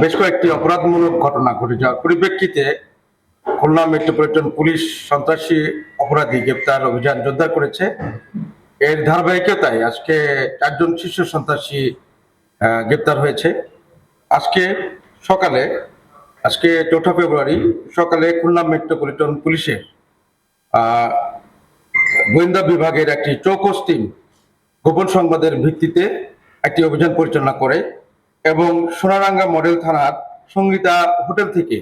বেশ কয়েকটি অপরাধমূলক ঘটনা ঘটে যাওয়ার পরিপ্রেক্ষিতে খুলনা মেট্রোপলিটন পুলিশ সন্ত্রাসী অপরাধী গ্রেপ্তার অভিযান জোরদার করেছে। এর ধারাবাহিকতায় আজকে চারজন শীর্ষ সন্ত্রাসী গ্রেপ্তার হয়েছে। আজকে সকালে, আজকে চৌঠা ফেব্রুয়ারি সকালে খুলনা মেট্রোপলিটন পুলিশের গোয়েন্দা বিভাগের একটি চৌকস টিম গোপন সংবাদের ভিত্তিতে একটি অভিযান পরিচালনা করে। এবং সোনারাঙ্গা মডেল থানার সঙ্গীতা হোটেল থেকে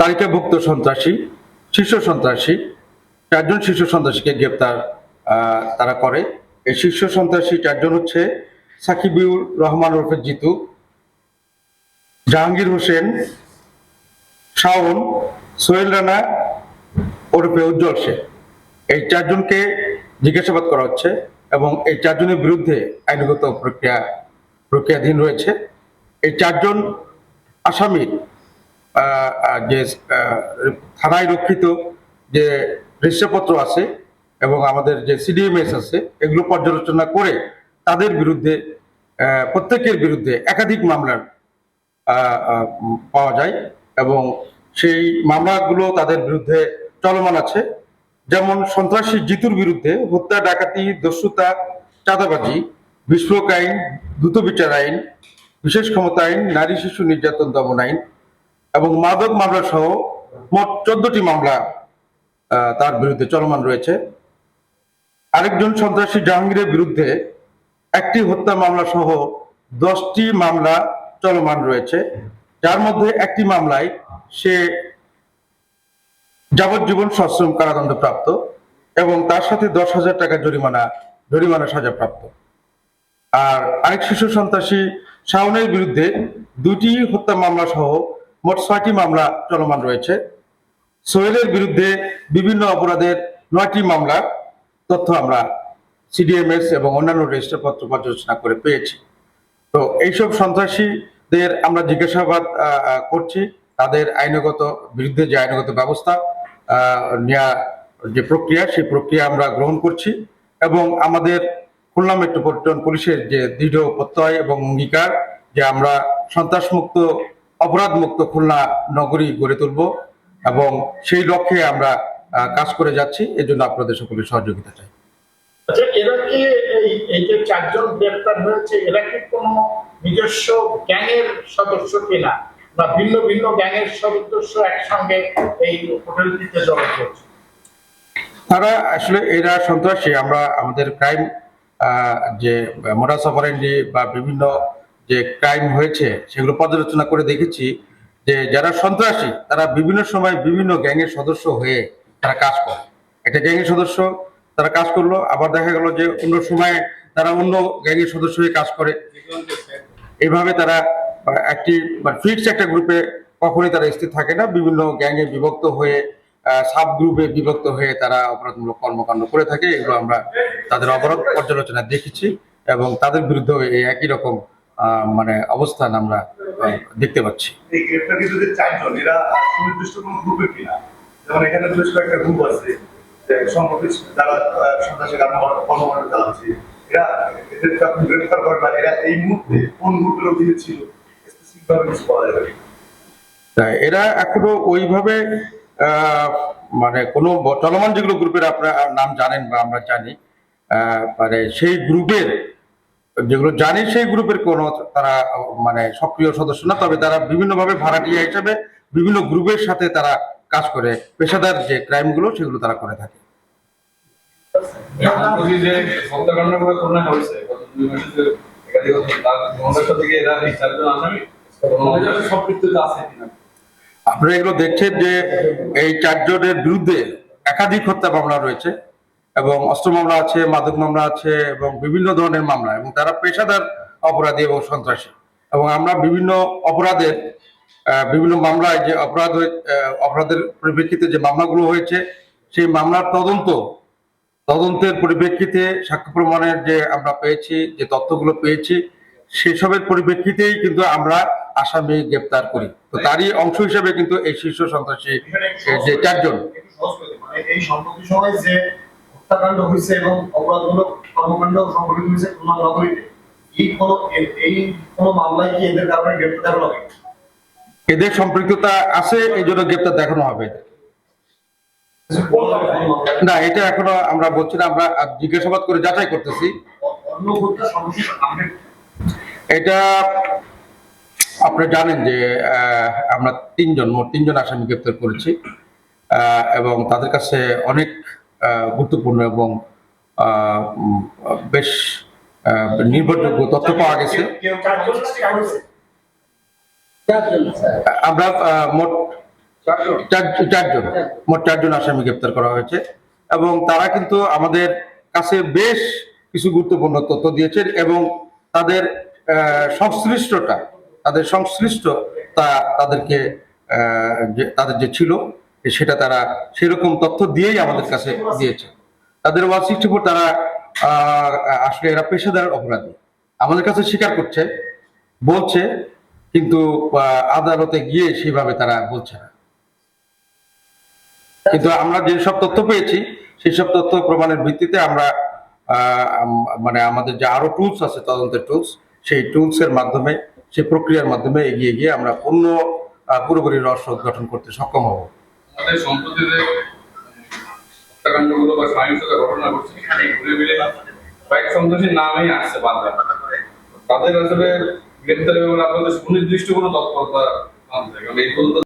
তালিকাভুক্ত সন্ত্রাসী, শীর্ষ সন্ত্রাসী, চারজন শীর্ষ সন্ত্রাসীকে গ্রেপ্তার তারা করে। এই শীর্ষ সন্ত্রাসী চারজন হচ্ছে সাকিবুর রহমান ওরফে জিতু, জাহাঙ্গীর হোসেন, শাওন, সোহেল রানা ওরফে উজ্জ্বল শেখ এই চারজনকে জিজ্ঞাসাবাদ করা হচ্ছে এবং এই চারজনের বিরুদ্ধে আইনগত প্রক্রিয়া প্রক্রিয়াধীন রয়েছে। এই চারজন আসামি যে থানায় রক্ষিত যে রেজিস্ট্রাপত্র আছে এবং আমাদের যে সিডিএমএস আছে, এগুলো পর্যালোচনা করে তাদের বিরুদ্ধে প্রত্যেকের বিরুদ্ধে একাধিক মামলার পাওয়া যায় এবং সেই মামলাগুলো তাদের বিরুদ্ধে চলমান আছে। যেমন সন্ত্রাসী জিতুর বিরুদ্ধে, হত্যা, ডাকাতি, দস্যুতা, চাঁদাবাজি, বিস্ফোরক আইন দ্রুত বিচার আইন, বিশেষ ক্ষমতা আইন, নারী শিশু নির্যাতন দমন আইন এবং মাদক মামলা সহ মোট চোদ্দটি মামলা তার বিরুদ্ধে চলমান রয়েছে। আরেকজন সন্ত্রাসী জাহাঙ্গীরের বিরুদ্ধে একটি হত্যা মামলা সহ দশটি মামলা চলমান রয়েছে। যার মধ্যে একটি মামলায় সে যাবজ্জীবন সশ্রম কারাদণ্ড প্রাপ্ত এবং তার সাথে দশ হাজার টাকা জরিমানা জরিমানা সাজা প্রাপ্ত আর আরেক শিশু সন্ত্রাসী শাওনের বিরুদ্ধে দুটি হত্যা মামলা সহ মোট ছয়টি মামলা চলমান রয়েছে। সোহেলের বিরুদ্ধে বিভিন্ন অপরাধের নয়টি মামলা তথ্য আমরা সিডিএমএস এবং অন্যান্য রেজিস্টারপত্র পর্যালোচনা করে পেয়েছি। তো এইসব সন্ত্রাসীদের আমরা জিজ্ঞাসাবাদ করছি। তাদের আইনগত, বিরুদ্ধে যে আইনগত ব্যবস্থা নেওয়া যে প্রক্রিয়া, সেই প্রক্রিয়া আমরা গ্রহণ করছি এবং আমাদের খুলনা মেট্রোপলিটন পুলিশের যে দৃঢ় প্রত্যয় এবং অঙ্গীকার যে আমরা সন্ত্রাসমুক্ত অপরাধমুক্ত খুলনা নগরী গড়ে তুলব এবং সেই লক্ষ্যে আমরা কাজ করে যাচ্ছি। এজন্য আপনাদের সকলের সহযোগিতা চাই। আচ্ছা এরা কি এই যে চারজন গ্রেপ্তার হয়েছে এরা কি কোনো নিজস্ব গ্যাংয়ের সদস্য কিনা? বা ভিন্ন ভিন্ন গ্যাংয়ের সদস্য একসঙ্গে এই হোটেলটিতে জড়ো করছে তারা আসলে এরা সন্ত্রাসী। আমরা আমাদের ক্রাইম যে মোডাস অপারেন্ডি বা বিভিন্ন যে ক্রাইম হয়েছে, সেগুলো পর্যালোচনা করে দেখেছি যে যারা সন্ত্রাসী, তারা বিভিন্ন সময় বিভিন্ন গ্যাংয়ের সদস্য হয়ে তারা কাজ করে। একটা গ্যাংয়ের সদস্য তারা কাজ করল, আবার দেখা গেল যে অন্য সময় তারা অন্য গ্যাংয়ের সদস্য হয়ে কাজ করে। এইভাবে তারা একটি ফিক্সড একটা গ্রুপে কখনোই তারা স্থির থাকে না। বিভিন্ন গ্যাংয়ে বিভক্ত হয়ে সাব গ্রুপে বিভক্ত হয়ে তারা অপরাধমূলক কর্মকাণ্ড করে থাকে এগুলো আমরা তাদের অপরাধ পর্যালোচনা দেখেছি এবং তাদের বিরুদ্ধে এই একই রকম মানে অবস্থান আমরা দেখতে পাচ্ছি। এই গ্রেপ্তারকৃত যে চারজন এরা সুনির্দিষ্ট কোন গ্রুপে কিনা? যেমন এখানে বেশ কয়েকটা গ্রুপ আছে যে যারা সন্ত্রাসী কর্মকাণ্ড চালাচ্ছে এরা এদেরকে আপনি গ্রেপ্তার করেন না এরা এই মুহূর্তে কোন গ্রুপের অধীনে ছিল? স্পেসিফিক কিছু বলা যাবে এরা এখনও ওইভাবে মানে কোনো চলমান যেগুলো গ্রুপের আপনারা নাম জানেন বা আমরা জানি মানে সেই গ্রুপের যেগুলো জানি সেই গ্রুপের কোনো তারা মানে সক্রিয় সদস্য না তবে তারা বিভিন্নভাবে ভাড়াটিয়া হিসাবে বিভিন্ন গ্রুপের সাথে তারা কাজ করে পেশাদার যে ক্রাইমগুলো সেগুলো তারা করে থাকে। আছে কিনা? আপনারা এগুলো দেখছেন যে এই চারজনের বিরুদ্ধে একাধিক হত্যা মামলা রয়েছে এবং অস্ত্র মামলা আছে, মাদক মামলা আছে এবং বিভিন্ন ধরনের মামলা এবং তারা পেশাদার অপরাধী এবং সন্ত্রাসী। এবং আমরা বিভিন্ন অপরাধের বিভিন্ন মামলায় যে অপরাধ অপরাধের পরিপ্রেক্ষিতে যে মামলাগুলো হয়েছে, সেই মামলার তদন্ত, তদন্তের পরিপ্রেক্ষিতে সাক্ষ্য প্রমাণের যে আমরা পেয়েছি, যে তথ্যগুলো পেয়েছি সেসবের পরিপ্রেক্ষিতেই কিন্তু আমরা আসামি গ্রেপ্তার করি। তো তারই অংশ হিসেবে কিন্তু এই শীর্ষ সন্ত্রাসী যে চারজন। এই সময় যে হত্যাকাণ্ড হয়েছে এবং অপরাধমূলক কর্মকাণ্ড সংঘটিত হয়েছে খুলনা নগরীতে এই কোনো এ- এই কোনো মামলায় কি এদের কারণে গ্রেপ্তার হবে? এদের সম্পৃক্ততা আছে এই জন্য গ্রেপ্তার দেখানো হবে না এটা এখনও আমরা বলছি না আমরা জিজ্ঞাসাবাদ করে যাচাই করতেছি। অন্য হত্যা আপডেট এটা আপনারা জানেন যে আমরা তিনজন, মোট তিনজন আসামি গ্রেপ্তার করেছি এবং তাদের কাছে অনেক গুরুত্বপূর্ণ এবং বেশ নির্ভরযোগ্য তথ্য পাওয়া গেছে। আমরা মোট চার- চারজন, মোট চারজন আসামি গ্রেপ্তার করা হয়েছে, এবং তারা কিন্তু আমাদের কাছে বেশ কিছু গুরুত্বপূর্ণ তথ্য দিয়েছেন, এবং তাদের আহ, সংশ্লিষ্টতা তাদের সংশ্লিষ্ট তা তাদেরকে তাদের যে ছিল সেটা তারা সেরকম তথ্য দিয়েই আমাদের কাছে দিয়েছে। তাদের ওয়ান সিক্সটি ফোর তারা আসলে এরা পেশাদার অপরাধী। আমাদের কাছে স্বীকার করছে বলছে কিন্তু আদালতে গিয়ে সেভাবে তারা বলছে না। কিন্তু আমরা যে সব তথ্য পেয়েছি সেই সব তথ্য প্রমাণের ভিত্তিতে আমরা মানে আমাদের যে আরও টুলস আছে তদন্তের টুলস সেই টুলস এর মাধ্যমে, সেই প্রক্রিয়ার মাধ্যমে এগিয়ে গিয়ে আমরা পূর্ণ পুরোপুরি রস উদ্ঘাটন করতে সক্ষম হব। আসছে বাংলা তাদের আসলে আপনাদের সুনির্দিষ্ট কোনো তৎপরতা এই পর্যন্ত